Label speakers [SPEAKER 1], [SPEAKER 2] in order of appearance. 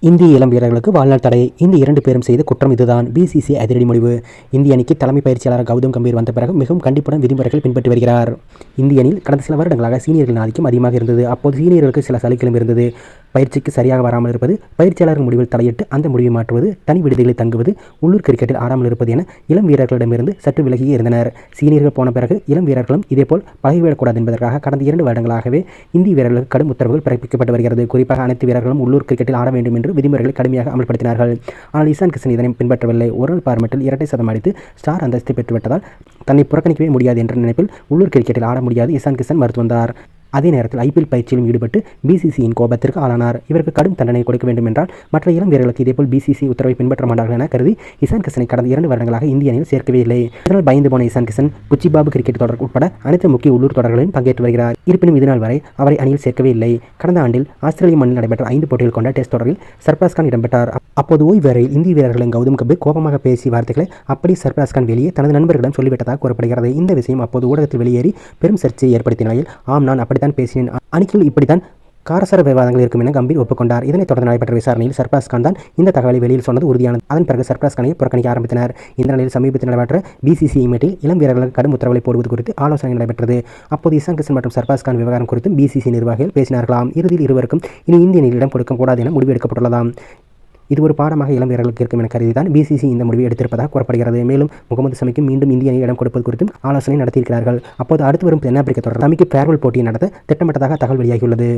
[SPEAKER 1] இந்திய இளம் வீரர்களுக்கு வாழ்நாள் தடை இந்த இரண்டு பேரும் செய்த குற்றம் இதுதான். பிசிசி அதிரடி முடிவு. இந்திய அணிக்கு தலைமை பயிற்சியாளர் கௌதம் கம்பீர் வந்த பிறகு மிகவும் கண்டிப்புடன் விதிமுறைகள் பின்பற்றி வருகிறார். இந்திய அணியில் கடந்த சில வருடங்களாக சீனியர்களின் ஆதிக்கம் அதிகமாக இருந்தது. அப்போது சீனியர்களுக்கு சில சலுகைகளும் இருந்தது. பயிற்சிக்கு சரியாக வராமல் இருப்பது பயிற்சியாளர் முடிவில் தலையிட்டு அந்த முடிவை மாற்றுவது தனி விடுதிகளில் தங்குவது உள்ளூர் கிரிக்கெட்டில் ஆடாமல் இருப்பது என இளம் வீரர்களிடமிருந்து சற்று விலகியே இருந்தனர். சீனியர்கள் போன பிறகு இளம் வீரர்களும் இதேபோல் பழகிவிடக்கூடாது என்பதற்காக கடந்த இரண்டு வருடங்களாகவே இந்திய வீரர்களுக்கு கடும் உத்தரவுகள் பிறப்பிக்கப்பட்டு வருகிறது. குறிப்பாக அனைத்து வீரர்களும் உள்ளூர் கிரிக்கெட்டில் ஆட வேண்டும் என்று விதிமுறைகளை கடுமையாக அமல்படுத்தினார்கள். ஆனால் இசான் கிஷன் இதனை பின்பற்றவில்லை. ஒரு நாள் பார்மெட்டில் இரட்டை சதம் அடித்து ஸ்டார் அந்தஸ்தை பெற்றுவிட்டதால் தன்னை புறக்கணிக்கவே முடியாது என்ற நினைப்பில் உள்ளூர் கிரிக்கெட்டில் ஆட முடியாது இசான் கிஷன் மறுத்து வந்தார். அதே நேரத்தில் ஐபிஎல் பயிற்சியிலும் ஈடுபட்டு பிசிசியின் கோபத்திற்கு ஆளானார். இவருக்கு கடும் தண்டனை கொடுக்க வேண்டும் என்றால் மற்ற இளம் வீரர்களுக்கு இதேபோல் பிசிசி உத்தரவை பின்பற்ற மாட்டார்கள் என கருதி இசான் கிஷனை கடந்த இரண்டு வருடங்களாக இந்திய அணியில் சேர்க்கவே இல்லை. இதனால் பயந்து போன இசான் கிஷன் குச்சிபாபு கிரிக்கெட் தொடர் உட்பட அனைத்து முக்கிய உள்ளூர் தொடர்களிலும் பங்கேற்று வருகிறார். இருப்பினும் இதுநாள் வரை அவரை அணியில் சேர்க்கவே இல்லை. கடந்த ஆண்டில் ஆஸ்திரேலிய மண்ணில் நடைபெற்ற ஐந்து போட்டிகள் கொண்ட டெஸ்ட் தொடரில் சர்பராஸ் கான் இடம்பெற்றார். அப்போது ஓய்வு வரையில் இந்திய வீரர்களின் கௌதம் கபீர் கோபமாக பேசிய வார்த்தைகளை அப்படி சர்பராஸ் கான் வெளியே தனது நண்பர்களிடம் சொல்லிவிட்டதாக கூறப்படுகிறது. இந்த விஷயம் அப்போது ஊடகத்தில் வெளியேறி பெரும் சர்ச்சையை ஏற்படுத்திய நிலையில் ஆம் நான் அப்படி இப்படித்தான் பேசினேன். அணிக்குள் இப்படித்தான் காரசார விவாதங்கள் இருக்கும் என கம்பீர் ஒப்புக்கொண்டார். இதனைத் தொடர்ந்து நடைபெற்ற விசாரணையில் சர்பாஸ் கான் தான் இந்த தகவலை வெளியில் சொன்னது உறுதியானது. அதன் பிறகு சர்பாஸ் கானை புறக்கணிக்க ஆரம்பித்தனர். இந்த நிலையில் சமீபத்தில் நடைபெற்ற பிசிசிஐ மீட்டில் இளம் வீரர்களுக்கு கடும் உத்தரவுகளை போடுவது குறித்து ஆலோசனை நடைபெற்றது. அப்போது இசான் கிஷன் மற்றும் சர்பாஸ் கான் விவகாரம் குறித்தும் பிசிசி நிர்வாகிகள் பேசினார்களாம். இறுதியில் இருவருக்கும் இனி இந்திய அணியிடம் கொடுக்கக்கூடாது என முடிவு எடுக்கப்பட்டுள்ளதாம். இது ஒரு பாடமாக இளம் வீரர்களுக்கு இருக்கும் என கருதி தான் பிசிசி இந்த முடிவை எடுத்திருப்பதாக கூறப்படுகிறது. மேலும் முகமது சமிக்கு மீண்டும் இந்திய அணியில் இடம் கொடுப்பது குறித்தும் ஆலோசனை நடத்தியிருக்கிறார்கள். அப்போது அடுத்து வரும் தென்னாப்பிரிக்க தொடர் சமிக்கு ஃபேர்வெல் போட்டியை நடத்த திட்டமிட்டதாக தகவல் வெளியாகியுள்ளது.